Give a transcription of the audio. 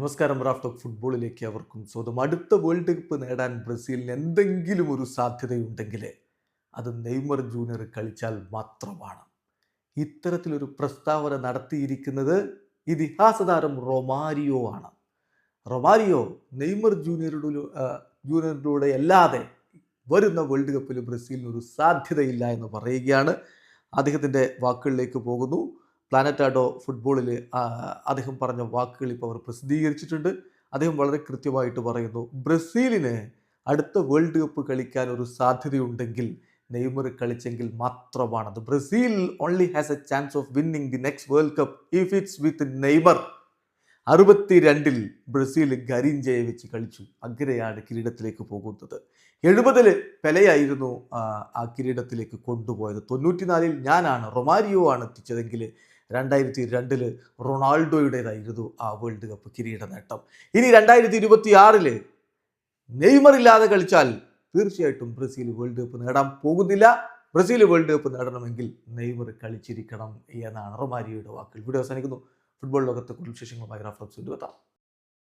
നമസ്കാരം raft of ഫുട്ബോളിലേക്ക് അവർക്കും സ്വന്തം അടുത്ത വേൾഡ് കപ്പ് നേടാൻ ബ്രസീലിന് എന്തെങ്കിലും ഒരു സാധ്യതയുണ്ടെങ്കിൽ അത് നെയ്മർ ജൂനിയർ കളിച്ചാൽ മാത്രമാണ്. ഇത്തരത്തിലൊരു പ്രസ്താവന നടത്തിയിരിക്കുന്നത് ഇതിഹാസ താരം റൊമാരിയോ ആണ്. റൊമാരിയോ നെയ്മർ ജൂനിയറുടെ ജൂനിയറിലൂടെ അല്ലാതെ വരുന്ന വേൾഡ് കപ്പിൽ ബ്രസീലിന് ഒരു സാധ്യതയില്ല എന്ന് പറയുകയാണ്. അദ്ദേഹത്തിന്റെ വാക്കുകളിലേക്ക് പോകുന്നു. പ്ലാനറ്റാഡോ ഫുട്ബോളിൽ അദ്ദേഹം പറഞ്ഞ വാക്കുകൾ ഇപ്പോൾ അവർ പ്രസിദ്ധീകരിച്ചിട്ടുണ്ട്. അദ്ദേഹം വളരെ കൃത്യമായിട്ട് പറയുന്നു ബ്രസീലിന് അടുത്ത വേൾഡ് കപ്പ് കളിക്കാൻ ഒരു സാധ്യതയുണ്ടെങ്കിൽ നെയ്മർ കളിച്ചെങ്കിൽ മാത്രമാണത്. Brazil only has a chance of winning the next world cup if it's with Neymar. അറുപത്തി രണ്ടിൽ ബ്രസീൽ ഗരിഞ്ചയെ വെച്ച് കളിച്ചു. അങ്ങനെയാണ് കിരീടത്തിലേക്ക് പോകുന്നത്. എഴുപതിൽ പെലയായിരുന്നു ആ കിരീടത്തിലേക്ക് കൊണ്ടുപോയത്. തൊണ്ണൂറ്റിനാലിൽ ഞാനാണ് റൊമാരിയോ ആണ് എത്തിച്ചതെങ്കിൽ രണ്ടായിരത്തി രണ്ടിൽ റൊണാൾഡോയുടേതായിരുന്നു ആ വേൾഡ് കപ്പ് കിരീട നേട്ടം ഇനി രണ്ടായിരത്തി ഇരുപത്തി ആറിൽ നെയ്മർ ഇല്ലാതെ കളിച്ചാൽ തീർച്ചയായിട്ടും ബ്രസീൽ വേൾഡ് കപ്പ് നേടാൻ പോകുന്നില്ല. ബ്രസീൽ വേൾഡ് കപ്പ് നേടണമെങ്കിൽ നെയ്മർ കളിച്ചിരിക്കണം എന്നാണ് റൊമാരിയോയുടെ വാക്കുകൾ. വീഡിയോ അവസാനിക്കുന്നു. ഫുട്ബോൾ ലോകത്തെ കൂടുതൽ വിശേഷങ്ങളുമായി റഫറൻസ് എത്താം.